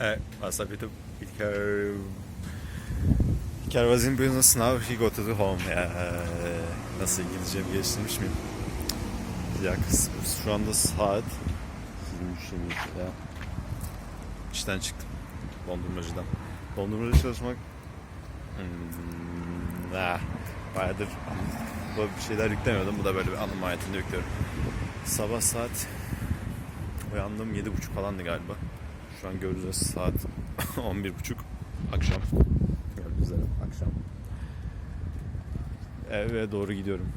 Eh, ha sapete because because I was in business now he go to the home ya. Nasıl İngilizcemi geliştirmiş miyim? Ya kız, şu anda saat 23 ya. İşten çıktım. Dondurmacıdan. Dondurmacı çalışmak hmm, ah, bayağıdır böyle bir şeyler yüklemiyordum. Bu da böyle bir anım mahiyetinde yüklüyorum. Sabah saat uyandım 7.30 falandı galiba. Şu an göreceğiz saat 11.30 akşam. Gördüğünüz üzere akşam. Eve doğru gidiyorum.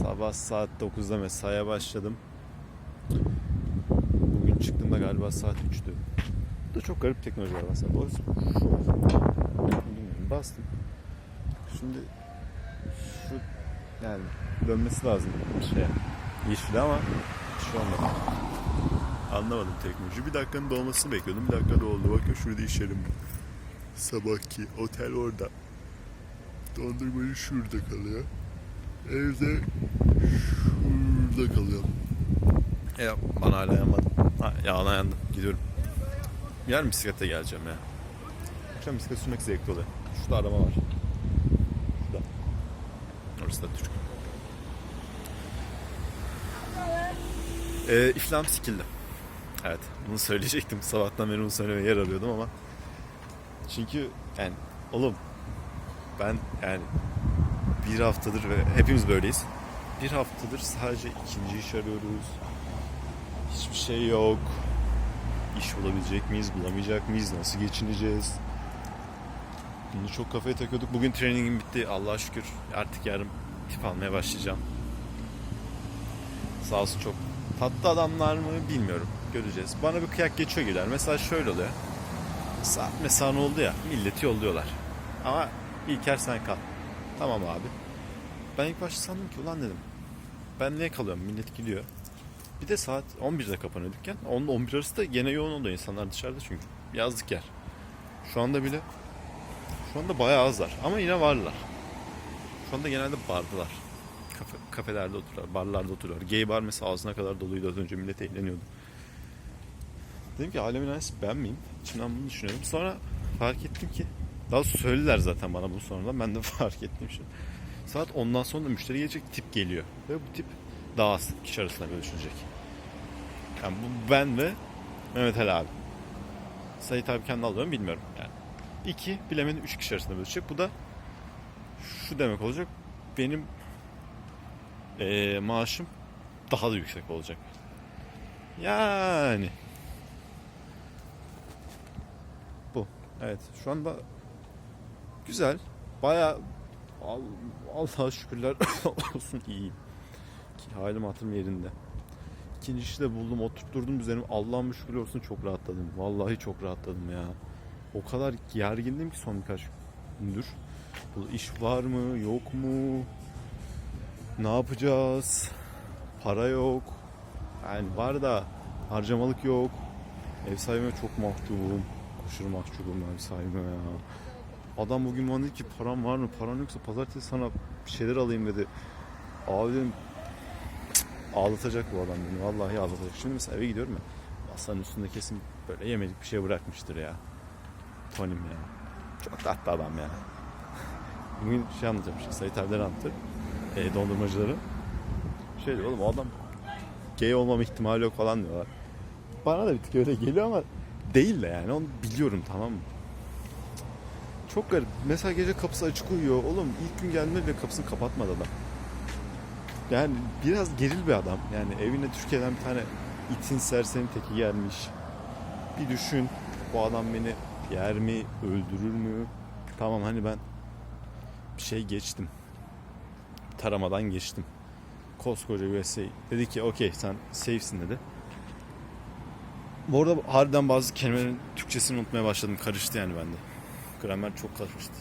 Sabah saat 9'da mesaiye başladım. Bugün çıktığımda galiba saat 3'tü. Bu da çok garip teknoloji var aslında. Doğrusu. Bilmiyorum bastım. Şimdi şu yani dönmesi lazım şey yeşil ama şu anda anlamadım teknoloji. Bir dakikanın dolmasını bekliyordum. Bir dakika doldu. Bakın şurada iş yerim. Sabahki otel orada. Dondurmacı şurada kalıyor. Evde şurada kalıyor. Ya bana hala yanmadı. Ha, yağına yandım. Gidiyorum. Yarın bisiklete geleceğim ya. Akşam bisiklet sürmek zevkli oluyor. Şurada araba var. Şurada. Orası da Türk. Ee, iflam sikildi. Evet. Bunu söyleyecektim. Sabahtan beri bunu söylemeye yer arıyordum ama. Çünkü yani oğlum ben yani bir haftadır ve hepimiz böyleyiz. Bir haftadır sadece ikinci iş arıyoruz. Hiçbir şey yok. İş bulabilecek miyiz, bulamayacak mıyız, nasıl geçineceğiz? Bunu çok kafaya takıyorduk. Bugün trainingim bitti. Allah'a şükür artık yarın tip almaya başlayacağım. Sağ olsun çok tatlı adamlar mı bilmiyorum. Göreceğiz. Bana bir kıyak geçiyor gider. Mesela şöyle oluyor. Saat mesan oldu ya. Milleti yolluyorlar. Ama İlker sen kal. Tamam abi. Ben ilk başta sandım ki ulan dedim. Ben niye kalıyorum? Millet gidiyor. Bir de saat 11'de kapanıyor dükkan. 10 ile 11 arası da gene yoğun oluyor insanlar dışarıda çünkü. Yazlık yer. Şu anda bile şu anda bayağı azlar ama yine varlar. Şu anda genelde bardılar. Kafe, kafelerde oturuyorlar, barlarda oturuyorlar. Gay bar mesela ağzına kadar doluydu az önce millet eğleniyordu. Dedim ki alemin aynısı ben miyim? İçimden bunu düşünüyorum. Sonra fark ettim ki daha söylediler zaten bana bunu sonradan. Ben de fark ettim şimdi. Saat ondan sonra da müşteri gelecek tip geliyor. Ve bu tip daha az kişi arasında bölüşülecek. Yani bu ben ve Mehmet Ali abi. Sait abi kendi alıyorum bilmiyorum yani. İki bilemedim üç kişi arasında bölüşecek. Bu da şu demek olacak. Benim eee, maaşım daha da yüksek olacak. Yani bu. Evet şu anda güzel. Baya Allah'a şükürler olsun iyiyim. Ki halim hatırım yerinde. İkinci işi de buldum oturtturdum üzerime Allah'ım şükür olsun çok rahatladım. Vallahi çok rahatladım ya. O kadar gergindim ki son birkaç gündür. Bu iş var mı yok mu? Ne yapacağız? Para yok. Yani var da harcamalık yok. Ev sahibime çok mahcubum. Aşırı mahcubum ev sahibime ya. Adam bugün bana dedi ki param var mı? Paran yoksa pazartesi sana bir şeyler alayım dedi. Abi dedim "Cık, ağlatacak bu adam beni. Vallahi ağlatacak. Şimdi mesela eve gidiyorum ya. Masanın üstünde kesin böyle yemedik bir şey bırakmıştır ya. Tonim ya. Çok tatlı adam ya. Bugün şey anlatacağım işte. Sait abiler anlatır. E, dondurmacıları. Şey diyor oğlum adam gay olmam ihtimali yok falan diyorlar. Bana da bir tık öyle geliyor ama değil de yani onu biliyorum tamam mı? Çok garip. Mesela gece kapısı açık uyuyor. Oğlum ilk gün geldiğinde bile kapısını kapatmadı adam. Yani biraz geril bir adam. Yani evine Türkiye'den bir tane itin serseri teki gelmiş. Bir düşün. Bu adam beni yer mi? Öldürür mü? Tamam hani ben bir şey geçtim. Taramadan geçtim. Koskoca USA. Dedi ki okey sen safe'sin dedi. Bu arada harbiden bazı kelimelerin Türkçesini unutmaya başladım. Karıştı yani bende. Gramer çok karıştı.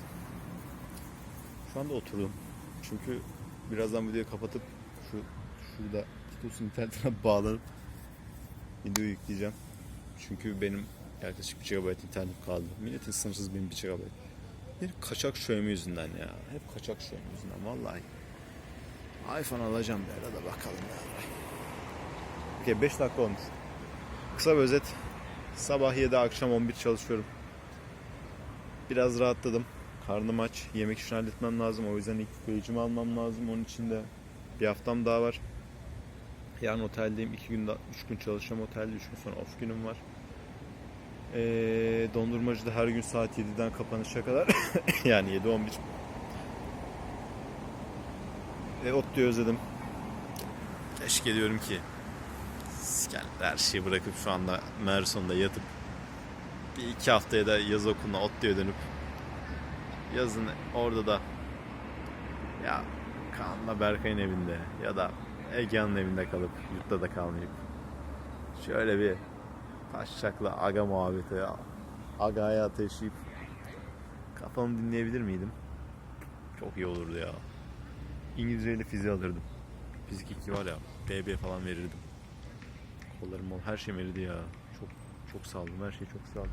Şu anda oturdum. Çünkü birazdan videoyu kapatıp şu şurada Titus'un internetine bağlanıp video yükleyeceğim. Çünkü benim yaklaşık 1 GB internet kaldı. Milletin sınırsız benim 1 GB. Bir kaçak şövme yüzünden ya. Hep kaçak şövme yüzünden vallahi. iPhone alacağım bir arada bakalım ya. Okey 5 dakika olmuş. Kısa bir özet. Sabah 7 akşam 11 çalışıyorum. Biraz rahatladım. Karnım aç. Yemek işini halletmem lazım. O yüzden ilk page'imi almam lazım. Onun için de bir haftam daha var. Yarın oteldeyim. 2 gün, 3 gün çalışacağım otelde. 3 gün sonra off günüm var. Ee, dondurmacıda her gün saat 7'den kapanışa kadar. yani 7-11. Ve Otlu'yu özledim. Keşke diyorum ki siker, her şeyi bırakıp şu anda Merson'da yatıp bir iki haftaya da yaz okuluna Otlu'ya dönüp yazın orada da ya Kaan'la Berkay'ın evinde ya da Egehan'ın evinde kalıp yurtta da kalmayıp şöyle bir taşçakla aga muhabbeti ya aga hayatı yaşayıp kafamı dinleyebilir miydim? Çok iyi olurdu ya. İngilizceyle fiziği alırdım. Fizik 2 var ya BB falan verirdim. Kollarım ol her şeyim eridi ya. Çok çok saldım her şey çok saldım.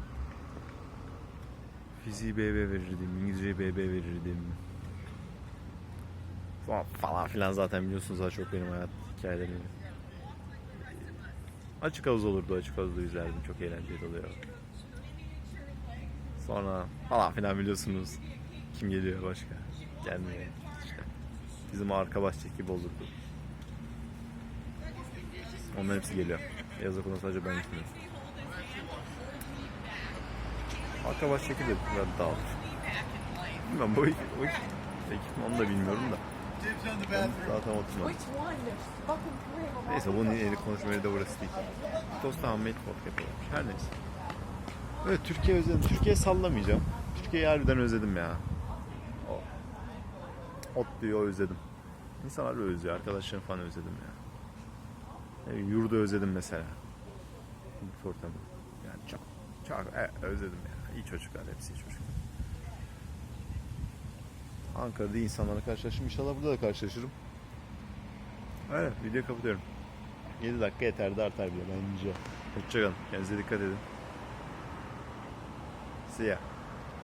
Fiziği BB verirdim, İngilizceyi BB verirdim. Falan, filan zaten biliyorsunuz daha çok benim hayat hikayelerimi. Açık havuz olurdu, açık havuzda yüzerdim. Çok eğlenceli oluyor. Sonra falan filan biliyorsunuz. Kim geliyor başka? Gelmiyor. İşte bizim arka bahçe gibi olurdu. Onların hepsi geliyor. Yaz okuluna sadece ben gitmiyorum. Arka bahçe gibi de biraz dağılır. Bilmem bu, bu ekip ekip mi onu da bilmiyorum da. Ben zaten oturmadım. Neyse bunun yeni konuşma yeri de burası değil. Tosta handmade vodka yapıyormuş. Her neyse. Evet Türkiye özledim. Türkiye sallamayacağım. Türkiye'yi harbiden özledim ya. Ot diyor özledim. İnsanlar böyle özlüyor. Arkadaşlarım falan özledim ya. Yani yurdu özledim mesela. Yurt ortamı. Yani çok çok e, özledim ya. İyi çocuklar hepsi iyi çocuklar. Ankara'da insanlarla karşılaştım. İnşallah burada da karşılaşırım. Aynen video kapatıyorum. 7 dakika yeter de artar bile bence. Hoşçakalın. Kendinize dikkat edin. See ya.